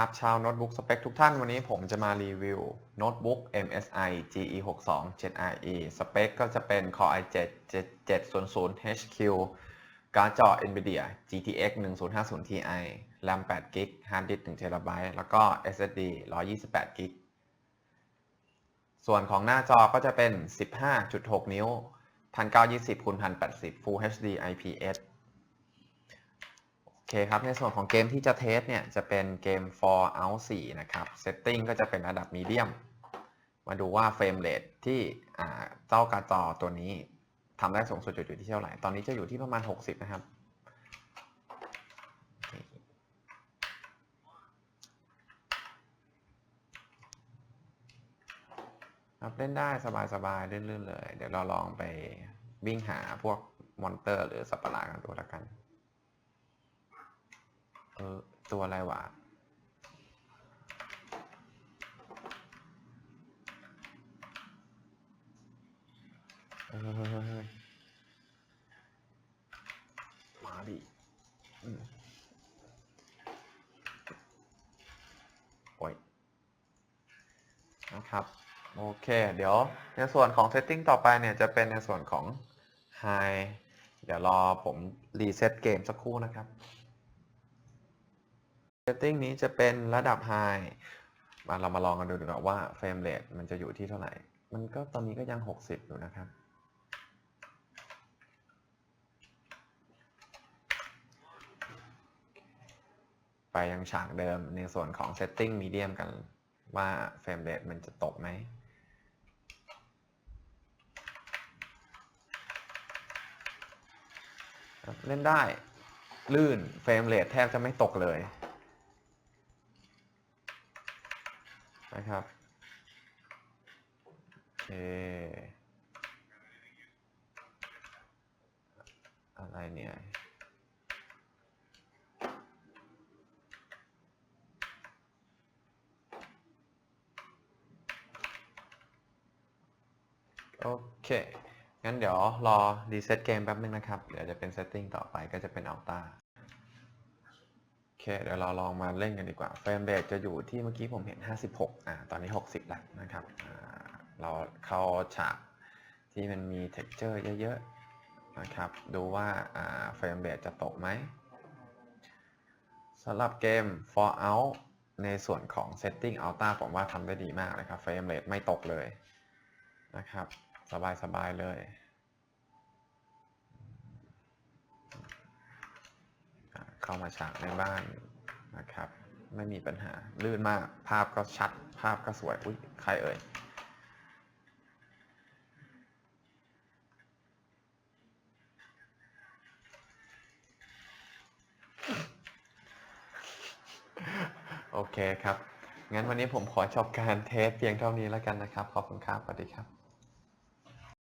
ครับชาวโน้ตบุ๊กสเปคทุกท่านวันนี้ผมจะมารีวิวโน้ตบุ๊ก MSI GE62 7RE สเปคก็จะเป็น Core i7 7700 HQ การ์ดจอ NVIDIA GTX 1050 Ti RAM 8 g b Hard Disk 1 TB แล้วก็ SSD 128 g b ส่วนของหน้าจอก็จะเป็น 15.6 นิ้ว 1920 x 1080 Full HD IPS เคครับ ในส่วนของเกมที่จะเทสเนี่ยจะเป็นเกม For Out 4 นะครับ Setting ก็จะเป็นระดับมีเดียมมาดูว่าเฟรมเรทที่เจ้าการ์ดจอตัวนี้ทำได้สูงสุดอยู่ที่เท่าไหร่ ตอนนี้จะอยู่ที่ประมาณ 60 นะครับครับเล่นได้สบายๆเลื่อนๆเลย เดี๋ยวเราลองไปวิ่งหาพวกมอนเตอร์ หรือสัตว์ประหลาดกันดูแล้วกัน เออ ตัวอะไรวะเฮ้ยมาดิโอ้ยนะครับ โอเค เดี๋ยวในส่วนของ setting ต่อไปเนี่ย จะเป็นในส่วนของ high เดี๋ยวรอผมรีเซ็ตเกมสักครู่นะครับ setting นี้จะเป็นระดับ high มาเรามาลองกันดูดีกว่าว่าเฟรมเรทมันจะอยู่ที่เท่าไหร่ มันก็ตอนนี้ก็ยัง 60 อยู่นะครับ ไปยังฉากเดิมในส่วนของ setting medium กันว่าเฟรมเรทมันจะตกไหมเล่นได้ลื่นเฟรมเรทแทบจะไม่ตกเลย นะครับโอเคอะไรเนี่ยโอเค งั้นเดี๋ยวรอรีเซ็ตเกมแป๊บนึงนะครับ เดี๋ยวจะเป็นเซตติ้งต่อไปก็จะเป็นอัลต้า ค เดี๋ยวเราลองมาเล่นกันดีกว่า เฟรมเรทจะอยู่ที่เมื่อกี้ผมเห็น 56 อ่า ตอนนี้ 60แล้วนะครับอ่าเราเข้าฉากที่มันมี texture เยอะๆ นะครับ ดูว่าอ่าเฟรมเรทจะตกไหมสำหรับเกม Fallout ในส่วนของ Setting Ultra ผมว่าทำได้ดีมากนะครับ เฟรมเรทไม่ตกเลยนะครับ สบายๆเลย อ่า เข้ามาฉากในบ้านนะครับ ไม่มีปัญหาลื่นมาก ภาพก็ชัด ภาพก็สวย อุ้ยใครเอ่ยโอเคครับ งั้นวันนี้ผมขอจบการเทสเพียงเท่านี้แล้วกันนะครับ ขอบคุณครับ สวัสดีครับ